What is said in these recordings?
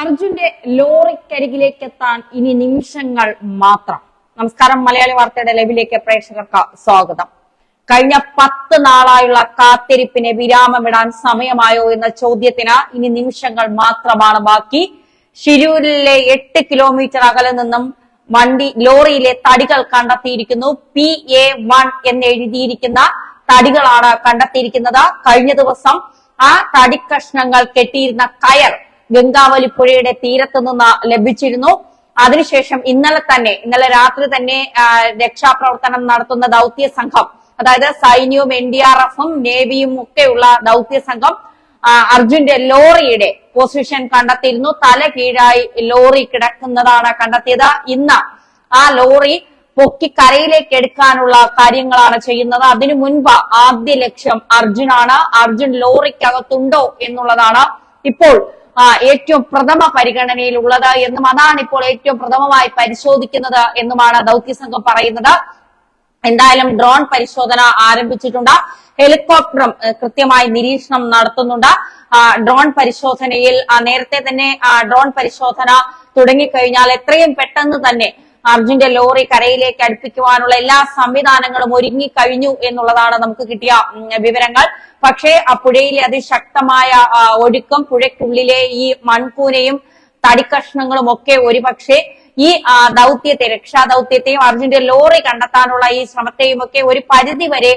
അർജുന്റെ ലോറിക്കരികിലേക്ക് എത്താൻ ഇനി നിമിഷങ്ങൾ മാത്രം. നമസ്കാരം മലയാളി വാർത്തയുടെ ലൈവിലേക്ക് പ്രേക്ഷകർക്ക് സ്വാഗതം. കഴിഞ്ഞ പത്ത് നാളായുള്ള കാത്തിരിപ്പിന് വിരാമമിടാൻ സമയമായോ എന്ന ചോദ്യത്തിന് ഇനി നിമിഷങ്ങൾ മാത്രമാണ് ബാക്കി. ഷിരൂരിലെ എട്ട് കിലോമീറ്റർ അകലെ നിന്നും വണ്ടി ലോറിയിലെ തടികൾ കണ്ടെത്തിയിരിക്കുന്നു. പി എ വൺ എന്ന് എഴുതിയിരിക്കുന്ന തടികളാണ് കണ്ടെത്തിയിരിക്കുന്നത്. കഴിഞ്ഞ ദിവസം ആ തടിക്കഷ്ണങ്ങൾ കെട്ടിയിരുന്ന കയർ ഗംഗാവലി പുഴയുടെ തീരത്ത് നിന്ന് ലഭിച്ചിരുന്നു. അതിനുശേഷം ഇന്നലെ തന്നെ ഇന്നലെ രാത്രി തന്നെ രക്ഷാപ്രവർത്തനം നടത്തുന്ന ദൗത്യ സംഘം അതായത് സൈന്യവും എൻ ഡി ആർ എഫും നേവിയും ഒക്കെയുള്ള ദൗത്യ സംഘം അർജുന്റെ ലോറിയുടെ പൊസിഷൻ കണ്ടെത്തിയിരുന്നു. തല കീഴായി ലോറി കിടക്കുന്നതാണ് കണ്ടെത്തിയത്. ഇന്ന് ആ ലോറി പൊക്കി കരയിലേക്ക് എടുക്കാനുള്ള കാര്യങ്ങളാണ് ചെയ്യുന്നത്. അതിനു മുൻപ് ആദ്യ ലക്ഷ്യം അർജുനാണ്. അർജുൻ ലോറിക്കകത്തുണ്ടോ എന്നുള്ളതാണ്. ഇപ്പോൾ ഏറ്റവും പ്രഥമ പരിഗണനയിലുള്ളത് എന്നും അതാണ് ഇപ്പോൾ ഏറ്റവും പ്രഥമമായി പരിശോധിക്കുന്നത് എന്നുമാണ് ദൗത്യസംഘം പറയുന്നത്. എന്തായാലും ഡ്രോൺ പരിശോധന ആരംഭിച്ചിട്ടുണ്ട്. ഹെലികോപ്റ്ററും കൃത്യമായി നിരീക്ഷണം നടത്തുന്നുണ്ട്. ഡ്രോൺ പരിശോധനയിൽ നേരത്തെ തന്നെ ഡ്രോൺ പരിശോധന തുടങ്ങിക്കഴിഞ്ഞാൽ എത്രയും പെട്ടെന്ന് തന്നെ അർജുന്റെ ലോറി കരയിലേക്ക് അടുപ്പിക്കുവാനുള്ള എല്ലാ സംവിധാനങ്ങളും ഒരുങ്ങി കഴിഞ്ഞു എന്നുള്ളതാണ് നമുക്ക് കിട്ടിയ വിവരങ്ങൾ. പക്ഷേ ആ പുഴയിലെ അതിശക്തമായ ഒഴുക്കും പുഴയ്ക്കുള്ളിലെ ഈ മൺകൂനയും തടിക്കഷ്ണങ്ങളും ഒക്കെ ഒരുപക്ഷെ ഈ ദൗത്യത്തെ രക്ഷാ ദൗത്യത്തെയും അർജുന്റെ ലോറി കണ്ടെത്താനുള്ള ഈ ശ്രമത്തെയും ഒക്കെ ഒരു പരിധി വരെ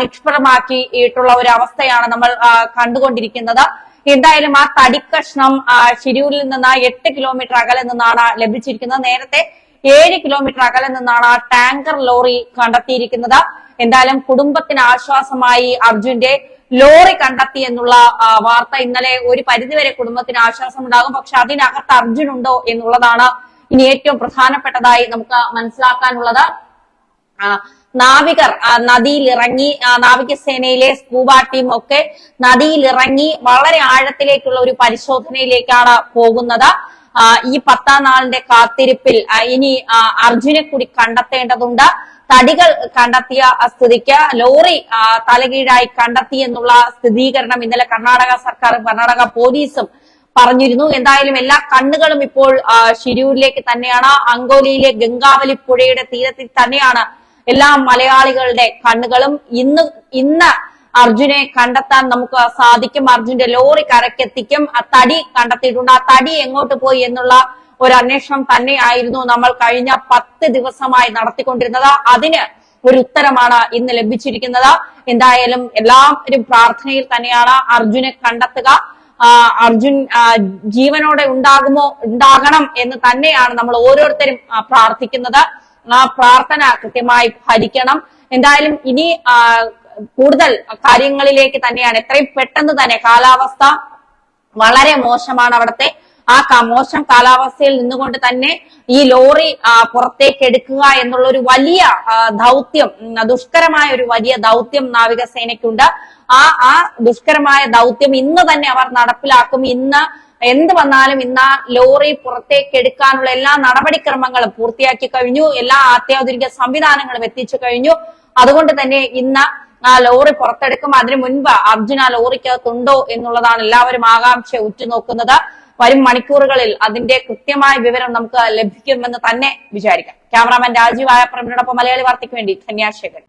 നിഷ്പ്രമാക്കിയിട്ടുള്ള ഒരു അവസ്ഥയാണ് നമ്മൾ കണ്ടുകൊണ്ടിരിക്കുന്നത്. എന്തായാലും ആ തടിക്കഷ്ണം ശിരൂരിൽ നിന്ന് എട്ട് കിലോമീറ്റർ അകലെ നിന്നാണ് ലഭിച്ചിരിക്കുന്നത്. നേരത്തെ ഏഴ് കിലോമീറ്റർ അകലെ നിന്നാണ് ആ ടാങ്കർ ലോറി കണ്ടെത്തിയിരിക്കുന്നത്. എന്തായാലും കുടുംബത്തിന് ആശ്വാസമായി അർജുന്റെ ലോറി കണ്ടെത്തി എന്നുള്ള വാർത്ത ഇന്നലെ ഒരു പരിധിവരെ കുടുംബത്തിന് ആശ്വാസം ഉണ്ടാകും പക്ഷെ അതിനകത്ത് അർജുൻ ഉണ്ടോ എന്നുള്ളതാണ് ഇനി ഏറ്റവും പ്രധാനപ്പെട്ടതായി നമുക്ക് മനസ്സിലാക്കാനുള്ളത്. നാവികർ നദിയിലിറങ്ങി നാവികസേനയിലെ സ്കൂബ ടീം ഒക്കെ നദിയിൽ ഇറങ്ങി വളരെ ആഴത്തിലേക്കുള്ള ഒരു പരിശോധനയിലേക്കാണ് പോകുന്നത്. ഈ പത്താം നാളിന്റെ കാത്തിരിപ്പിൽ ഇനി അർജുനെ കൂടി കണ്ടെത്തേണ്ടതുണ്ട്. തടികൾ കണ്ടെത്തിയ സ്ഥിതിക്ക് ലോറി തലകീഴായി കണ്ടെത്തി എന്നുള്ള സ്ഥിരീകരണം ഇന്നലെ കർണാടക സർക്കാരും കർണാടക പോലീസും പറഞ്ഞിരുന്നു. എന്തായാലും എല്ലാ കണ്ണുകളും ഇപ്പോൾ ഷിരൂരിലേക്ക് തന്നെയാണ്. അങ്കോലിയിലെ ഗംഗാവലി പുഴയുടെ തീരത്തിൽ തന്നെയാണ് എല്ലാ മലയാളികളുടെ കണ്ണുകളും. ഇന്ന് ഇന്ന് അർജുനെ കണ്ടെത്താൻ നമുക്ക് സാധിക്കും. അർജുന്റെ ലോറി കരക്കെത്തിക്കും ആ തടി കണ്ടെത്തിയിട്ടുണ്ട്. ആ തടി എങ്ങോട്ട് പോയി എന്നുള്ള ഒരു അന്വേഷണം തന്നെയായിരുന്നു നമ്മൾ കഴിഞ്ഞ പത്ത് ദിവസമായി നടത്തിക്കൊണ്ടിരുന്നത്. അതിന് ഒരു ഉത്തരമാണ് ഇന്ന് ലഭിച്ചിരിക്കുന്നത്. എന്തായാലും എല്ലാവരും പ്രാർത്ഥനയിൽ തന്നെയാണ് അർജുനെ കണ്ടെത്തുക. അർജുൻ ജീവനോടെ ഉണ്ടാകുമോ? ഉണ്ടാകണം എന്ന് തന്നെയാണ് നമ്മൾ ഓരോരുത്തരും പ്രാർത്ഥിക്കുന്നത്. ആ പ്രാർത്ഥന കൃത്യമായി ഭരിക്കണം. എന്തായാലും ഇനി കൂടുതൽ കാര്യങ്ങളിലേക്ക് തന്നെയാണ്. എത്രയും പെട്ടെന്ന് തന്നെ കാലാവസ്ഥ വളരെ മോശമാണ് അവിടുത്തെ. ആ മോശം കാലാവസ്ഥയിൽ നിന്നുകൊണ്ട് തന്നെ ഈ ലോറി പുറത്തേക്ക് എടുക്കുക എന്നുള്ള ഒരു വലിയ ദൗത്യം ദുഷ്കരമായ ഒരു വലിയ ദൗത്യം നാവികസേനയ്ക്കുണ്ട്. ആ ആ ദുഷ്കരമായ ദൗത്യം ഇന്ന് തന്നെ അവർ നടപ്പിലാക്കും. ഇന്ന് എന്ത് വന്നാലും ഇന്ന് ലോറി പുറത്തേക്ക് എടുക്കാനുള്ള എല്ലാ നടപടിക്രമങ്ങളും പൂർത്തിയാക്കി കഴിഞ്ഞു. എല്ലാ അത്യാധുനിക സംവിധാനങ്ങളും എത്തിച്ചു കഴിഞ്ഞു. അതുകൊണ്ട് തന്നെ ഇന്ന് ആ ലോറി പുറത്തെടുക്കും. അതിനു മുൻപ് അർജുന ലോറിക്കകത്തുണ്ടോ എന്നുള്ളതാണ് എല്ലാവരും ആകാംക്ഷ ഉറ്റുനോക്കുന്നത്. വരും മണിക്കൂറുകളിൽ അതിന്റെ കൃത്യമായ വിവരം നമുക്ക് ലഭിക്കുമെന്ന് തന്നെ വിചാരിക്കാം. ക്യാമറാമാൻ രാജീവ് ആയപ്രമിനോടൊപ്പം മലയാളി വാർത്തയ്ക്ക് വേണ്ടി ധന്യാശേഖരൻ